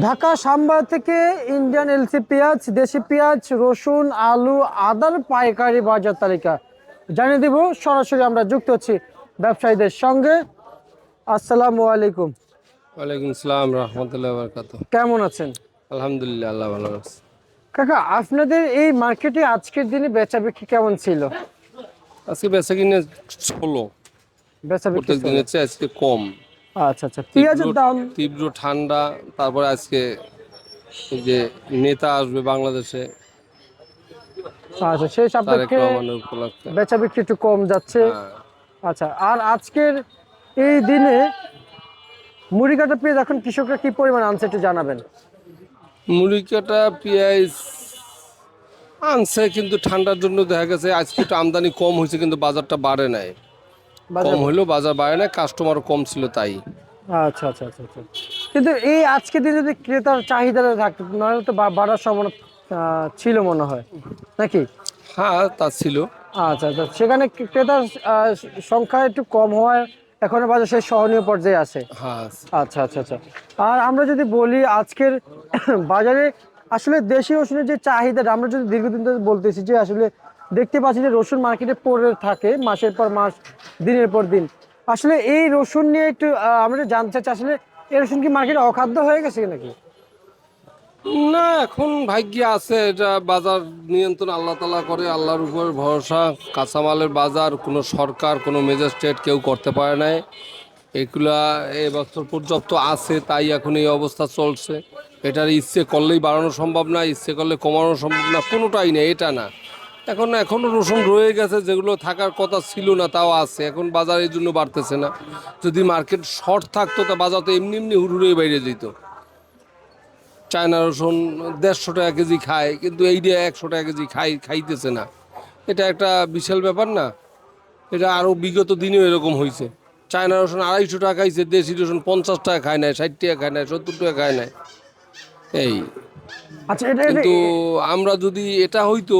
ঢাকা সাম্বা থেকে Indian LC পেঁয়াজ দেশি পেঁয়াজ রসুন আলু আদার পাইকারি বাজার তালিকা। জানিয়ে দিব সরাসরি আমরা যুক্ত হচ্ছি ব্যবসায়ীদের সঙ্গে। আসসালামু আলাইকুম। ওয়ালাইকুম সালাম রহমতুল্লাহ বরকাত কেমন আছেন? আলহামদুলিল্লাহ আল্লাহ ভালো আছে। কাকা আপনাদের এই মার্কেটে আজকের দিনে বেচা বিক্রি কেমন ছিল? আজকে বেচা কিনে ষোলো। বেচা বিক্রি আজকে কম। আচ্ছা আচ্ছা পেঁয়াজের দাম। তীব্র ঠান্ডা তারপরে আজকে যে নেতা আসবে বাংলাদেশে আচ্ছা সেই সাপেক্ষে বেচা বিক্রি একটু কম যাচ্ছে। হ্যাঁ। আচ্ছা আর আজকের এই দিনে মুড়ি কাটা পেঁয়াজ এখন কৃষকরা কি পরিমাণ আনছে একটু জানাবেন। মুড়ি কাটা পেঁয়াজ আনছে কিন্তু ঠান্ডার জন্য দেখা গেছে আজকে একটু আমদানি কম হয়েছে কিন্তু বাজারটা বাড়ে নাই। কম হইলেও বাজার বাড়ে নাই কাস্টমার কম ছিল তাই। আচ্ছা আচ্ছা আচ্ছা আচ্ছা। কিন্তু এই আজকের দিনে যদি ক্রেতার চাহিদা থাকতো নাহলে তো বাড়ার সম্ভাবনা ছিল মনে হয়। নাকি? হ্যাঁ তা ছিল। আচ্ছা আচ্ছা। সেখানে ক্রেতার সংখ্যা একটু কম হওয়ায় এখন বাজার সেই সহনীয় পর্যায়ে আছে। হ্যাঁ। আচ্ছা আচ্ছা আচ্ছা। আর আমরা যদি বলি আজকের বাজারে আসলে দেশি রসুনের যে চাহিদাটা আমরা যদি দীর্ঘদিন ধরে বলতেছি যে আসলে দেখতে পাচ্ছি যে রসুন মার্কেটে পড়ে থাকে মাসের পর মাস, দিনের পর দিন। আসলে এই রসুন নিয়ে একটু আমরা জানতে চাচ্ছি, আসলে এই রসুন কি মার্কেটে অখাদ্য হয়ে গেছে নাকি? না, এখন ভাগ্যে আছে, এটা বাজার নিয়ন্ত্রণ আল্লাহ তালা করে, আল্লাহর উপর ভরসা, কাঁচামালের বাজার, কোনো সরকার, কোনো ম্যাজিস্ট্রেট কেউ করতে পারে নাই। এগুলা এ বছর পর্যন্ত আছে, তাই এখন এই অবস্থা চলছে। এটার ইচ্ছে করলেই বাড়ানো সম্ভব না, ইচ্ছে করলে কমানো সম্ভব না, কোনোটাই নেই, এটা না। এখন এখনও রসুন রয়ে গেছে যেগুলো থাকার কথা ছিল না তাও আছে। এখন বাজার এই জন্য বাড়তেছে না। যদি মার্কেট শর্ট থাকতো তা বাজার তো এমনি এমনি হুড়ুড়ে বাইরে যেত। চায়না রসুন দেড়শো টাকা কেজি খায় কিন্তু এই দিয়ে একশো টাকা কেজি খাই খাইতেছে না। এটা একটা বিশাল ব্যাপার না? এটা আরও বিগত দিনেও এরকম হয়েছে চায়না রসুন আড়াইশো টাকা খাইছে দেশি রসুন পঞ্চাশ টাকা খায় নাই ষাট টাকা খায় নাই সত্তর টাকা খায় নাই। এই। আচ্ছা কিন্তু আমরা যদি এটা হইতো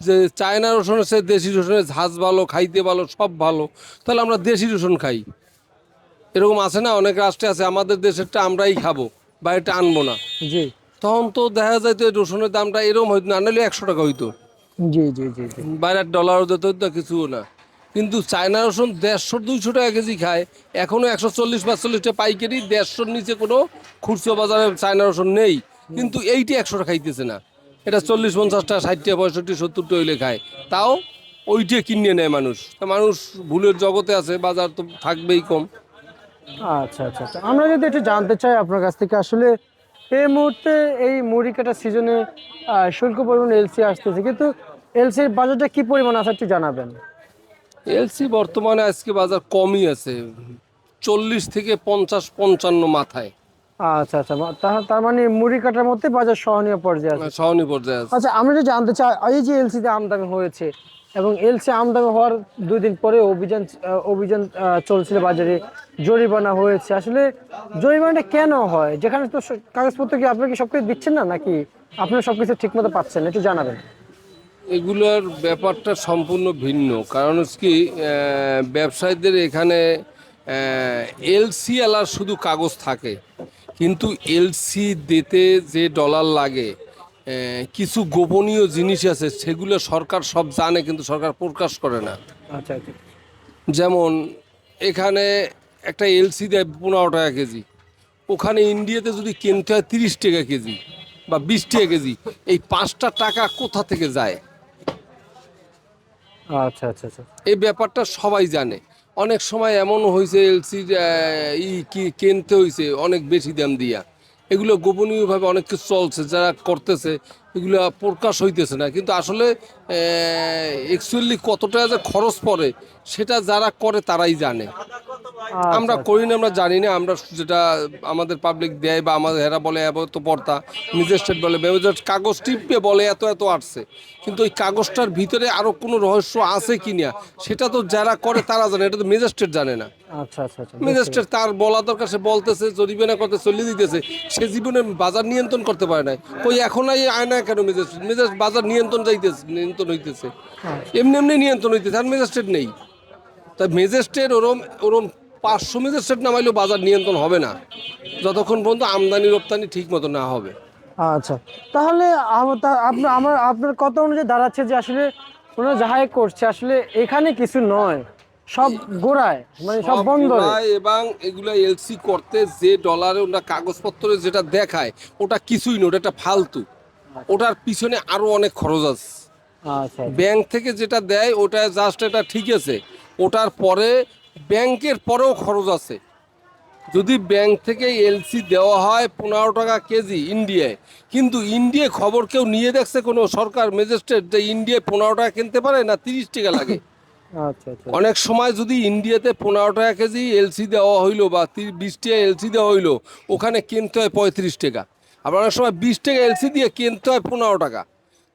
যে চায়না রসুনের সে দেশি রসুনের ঝাঁজ ভালো খাইতে ভালো সব ভালো। তাহলে আমরা দেশি রসুন খাই। এরকম আছে না? অনেক রাষ্ট্রে আছে আমাদের দেশেরটা আমরাই খাব বাইরেটা আনব না। জি। তখন তো দেখা যায় যে রসুনের দামটা এরকম হইতো না নাহলে একশো টাকা হইতো। জি জি জি বাইরের ডলারও দিতে হইতো কিছুও না। কিন্তু চায়না রসুন দেড়শো দুইশো টাকা কেজি খায়। এখনও একশো চল্লিশ পাঁচচল্লিশটা পাইকারি দেড়শোর নিচে কোনো খুচরো বাজারে চায়না রসুন নেই। কিন্তু এইটি একশো টাকা খাইতেছে না। এটা চল্লিশ পঞ্চাশটা ষাটটা পঁয়ষট্টি সত্তরটা হইলে খায়। তাও ওইটা কিনে নেয় মানুষ। তা মানুষ ভুলের জগতে আছে বাজার তো থাকবেই কম। আচ্ছা আচ্ছা আচ্ছা। আমরা যদি একটু জানতে চাই আপনার কাছ থেকে আসলে এই মুহূর্তে এই মুড়ি কাটা সিজনে শুল্ক পরিমাণ এলসি আসতেছে কিন্তু এলসির বাজারটা কি পরিমাণ আছে একটু জানাবেন? এলসি বর্তমানে আজকে বাজার কমই আছে চল্লিশ থেকে পঞ্চাশ পঞ্চান্ন মাথায়। আচ্ছা আচ্ছা। তার মানে মুড়ি কাটার মধ্যে বাজার সহনীয় পর্যায়ে আছে? সহনী পর্যায়ে আছে। আচ্ছা আমরা যদি জানতে চাই এই যে এলসিতে আমদানি হয়েছে এবং এলসি আমদানি হওয়ার দুই দিন পরে অভিযান অভিযান চলছিল বাজারে জরিমানা হয়েছে। আসলে জরিমানাটা কেন হয়? যেখানে তো কাগজপত্র কি আপনাকে সব কিছু দিচ্ছেন না নাকি আপনারা সব কিছু ঠিক পাচ্ছেন না? একটু জানাবেন। এগুলোর ব্যাপারটা সম্পূর্ণ ভিন্ন। কারণ হচ্ছে কি ব্যবসায়ীদের এখানে এলসি আলার শুধু কাগজ থাকে। কিন্তু এলসি দিতে যে ডলার লাগে কিছু গোপনীয় জিনিস আছে সেগুলো সরকার সব জানে কিন্তু সরকার প্রকাশ করে না। আচ্ছা আচ্ছা। যেমন এখানে একটা এলসি দেয় পনেরো টাকা কেজি। ওখানে ইন্ডিয়াতে যদি কিনতে হয় তিরিশ টাকা কেজি বা বিশ টাকা কেজি এই পাঁচটা টাকা কোথা থেকে যায়? আচ্ছা আচ্ছা আচ্ছা। এই ব্যাপারটা সবাই জানে। অনেক সময় এমন হয়েছে এলসি ই কি কিনতে হয়েছে, অনেক বেশি দাম দিয়া। এগুলো গোপনীয়ভাবে অনেক কিছু চলছে, যারা করতেছে এগুলো প্রকাশ হইতেছে না। কিন্তু আসলে অ্যাকচুয়ালি কত টাকা যে খরচ পড়ে সেটা যারা করে তারাই জানে। আমরা করি না আমরা জানি না আমরা যেটা আমাদের পাবলিক দেয় বা আমাদের হেরা বলে এত পর্তা ম্যাজিস্ট্রেট বলে কাগজ টিপে বলে এত এত আসছে। কিন্তু ওই কাগজটার ভিতরে আরও কোনো রহস্য আছে কি না সেটা তো যারা করে তারা জানে এটা তো ম্যাজিস্ট্রেট জানে না। আচ্ছা আচ্ছা আচ্ছা ম্যাজিস্ট্রেট তার বলা দরকার সে বলতেছে জরিমানা করতে চলে দিতেছে। সে জীবনে বাজার নিয়ন্ত্রণ করতে পারে না ওই এখন এই আয় না কেন ম্যাজিস্ট্রেট ম্যাজিস্ট্রেট বাজার নিয়ন্ত্রণ যাইতেছে নিয়ন্ত্রণ হইতেছে। এমনি এমনি নিয়ন্ত্রণ হইতেছে আর ম্যাজিস্ট্রেট নেই। তাই ম্যাজিস্ট্রেট ওরম ওরম পাঁচশো ম্যাজিস্ট্রেট নামাইলেও বাজার নিয়ন্ত্রণ হবে না। যতক্ষণ পর্যন্ত আমদানি রপ্তানি ঠিক মতো না হবে। আচ্ছা। তাহলে আপনার আমার আপনার কথা অনুযায়ী দাঁড়াচ্ছে যে আসলে ওনারা যাহাই করছে আসলে এখানে কিছু নয়। সব গোড়ায় মানে সব বন্ধ এবং এগুলা এলসি করতে যে ডলারে ওটা কাগজপত্রে যেটা দেখায় ওটা কিছুই না ওটা একটা ফালতু। ওটার পিছনে আরও অনেক খরচ আছে। আচ্ছা ব্যাংক থেকে যেটা দেয় ওটা জাস্ট এটা ঠিক আছে। ওটার পরে ব্যাংকের পরেও খরচ আছে। যদি ব্যাংক থেকে এলসি দেওয়া হয় পনেরো টাকা কেজি ইন্ডিয়ায় কিন্তু ইন্ডিয়ায় খবর কেউ নিয়ে দেখছে কোনো সরকার ম্যাজিস্ট্রেট যে ইন্ডিয়ায় পনেরো টাকা কিনতে পারে না তিরিশ টাকা লাগে? আচ্ছা আচ্ছা। অনেক সময় যদি ইন্ডিয়াতে পনেরো টাকা কেজি এলসি দেওয়া হইল বা বিশ টাকা এলসি দেওয়া হইল ওখানে কিনতে হয় পঁয়ত্রিশ টাকা। আবার অনেক সময় বিশ টাকা এলসি দিয়ে কিনতে হয় পনেরো টাকা।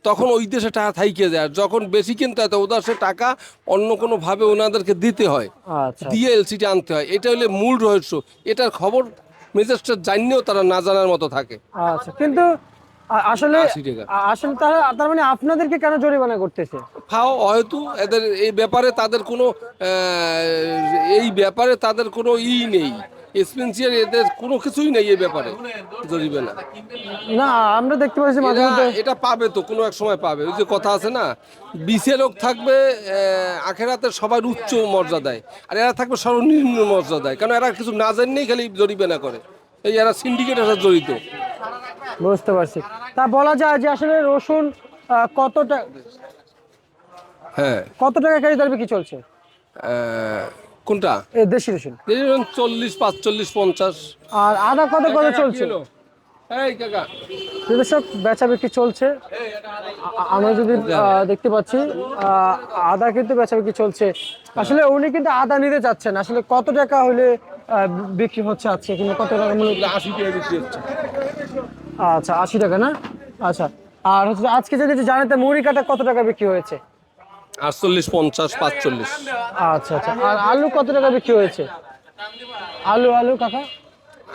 তখন ওই দেশে টাকা থাইকে যায়। যখন বেশি কিনতে হয় তো ওদের সে টাকা অন্য কোনোভাবে ওনাদেরকে দিতে হয়। আচ্ছা। দিয়ে এলসিটা আনতে হয়। এটা হলে মূল রহস্য। এটার খবর মেজেস্টার জানলেও তারা না জানার মতো থাকে। আচ্ছা কিন্তু আসলে 80 টাকা। আ- আসলে তারা তার মানে আপনাদেরকে কেন জরিমানা করতেছে? ফাও হয়তো এদের এই ব্যাপারে তাদের কোনো এই ব্যাপারে তাদের কোনো ই নেই। এক্সপেন্সিয়ার এদের কোনো কিছুই নেই এই ব্যাপারে। জরিবে না। না আমরা দেখতে পাচ্ছি মাঝে মধ্যে এটা পাবে তো কোনো এক সময় পাবে। ওই যে কথা আছে না বিশে লোক থাকবে আখেরাতে সবার উচ্চ মর্যাদায় আর এরা থাকবে সর্বনিম্ন মর্যাদায়। কারণ এরা কিছু না জানলেই খালি জরিবে না করে। এই এরা সিন্ডিকেটের সাথে জড়িত। বুঝতে পারছি। তা বলা যায় যে আসলে রসুন আহ, কত টাকা হ্যাঁ। কত টাকা কেজি দর কি চলছে? কোনটা? এই দেশি রসুন এই ধরুন চল্লিশ পাঁচচল্লিশ পঞ্চাশ। আর আদা কত কত চলছে? এই কাকা। দর্শক বেচা বিক্রি চলছে। আমরা যদি দেখতে পাচ্ছি আদা কিন্তু বেচা বিক্রি চলছে। আসলে উনি কিন্তু আদা নিতে চাচ্ছেন। আসলে কত টাকা হলে বিক্রি হচ্ছে আজকে? কিংবা কত টাকা মূল্য? আশি টাকা বিক্রি হচ্ছে। আচ্ছা আশি টাকা না? আচ্ছা। আর হচ্ছে আজকে যদি জানাতে মুড়ি কাটা কত টাকা বিক্রি হয়েছে? আটচল্লিশ পঞ্চাশ পাঁচচল্লিশ। আচ্ছা আচ্ছা। আর আলু কত টাকা বিক্রি হয়েছে? আলু আলু কাকা?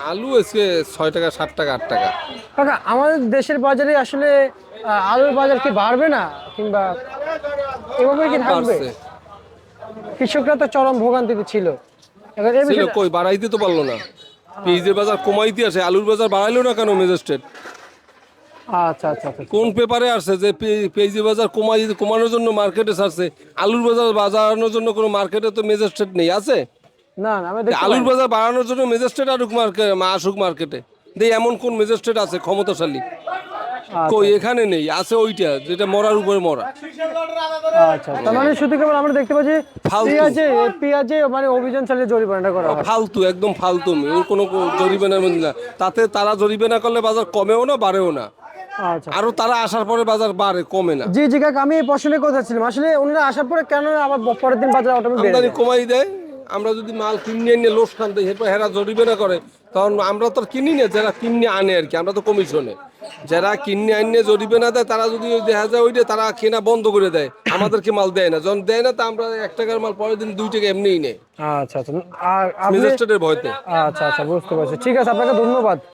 আলু আজকে ছয় টাকা সাত টাকা আট টাকা। কাকা আমাদের দেশের বাজারে আসলে আলুর বাজার কি বাড়বে না? কিংবা এভাবে কি থাকবে? কৃষকরা তো চরম ভোগান্তিতে ছিল। এবার এই ছিল বিষয়ে- কই বাড়াইতে তো পারল না। পেঁয়াজের বাজার কমাইতে আসে আলুর বাজার বাড়াইলো না কেন ম্যাজিস্ট্রেট আচ্ছা আচ্ছা আচ্ছা। কোন পেপারে আসছে যে পে- পেঁয়াজের বাজার কমাই কমানোর জন্য মার্কেটে ছাড়ছে আলুর বাজার বাজানোর জন্য কোনো মার্কেটে তো ম্যাজিস্ট্রেট নেই আছে? না না আলুর বাজার বাড়ানোর জন্য ম্যাজিস্ট্রেট আসুক মার্কেট আসুক মার্কেটে। দেই এমন কোন ম্যাজিস্ট্রেট আছে ক্ষমতাশালী? আচ্ছা, কই এখানে নেই আছে ওইটা যেটা মরার উপরে মরা। আচ্ছা তার মানে শুধু কেবল আমরা দেখতে পাচ্ছি ফালতু। পেঁয়াজে পেঁয়াজে মানে অভিযান চালিয়ে জরিমানাটা করা ফালতু একদম ফালতু। ওর কোনো জরিমানার মধ্যে না। তাতে তারা জরিমানা করলে বাজার কমেও না বাড়েও না। আচ্ছা আরও তারা আসার পরে বাজার বাড়ে কমে না। জি জি কাকা আমি এই প্রশ্নের কথা ছিলাম। আসলে ওনারা আসার পরে কেন আবার পরের দিন বাজার অটোমেটিক আমদানি কমাই দেয় আমরা যদি মাল কিনে এনে লোস খান দেয় এরপর হেরা জরিমানা করে তখন আমরা তো কিনি না যারা কিনে আনে আর কি আমরা তো কমিশনে। যারা কিনে আনে জরিমানা দেয় তারা যদি দেখা যায় ওইটা তারা কেনা বন্ধ করে দেয় আমাদেরকে মাল দেয় না। যখন দেয় না তা আমরা এক টাকার মাল পরের দিন দুই টাকা এমনিই নেই। আচ্ছা আচ্ছা। আর ভয়তে। আচ্ছা আচ্ছা বুঝতে পারছি। ঠিক আছে আপনাকে ধন্যবাদ।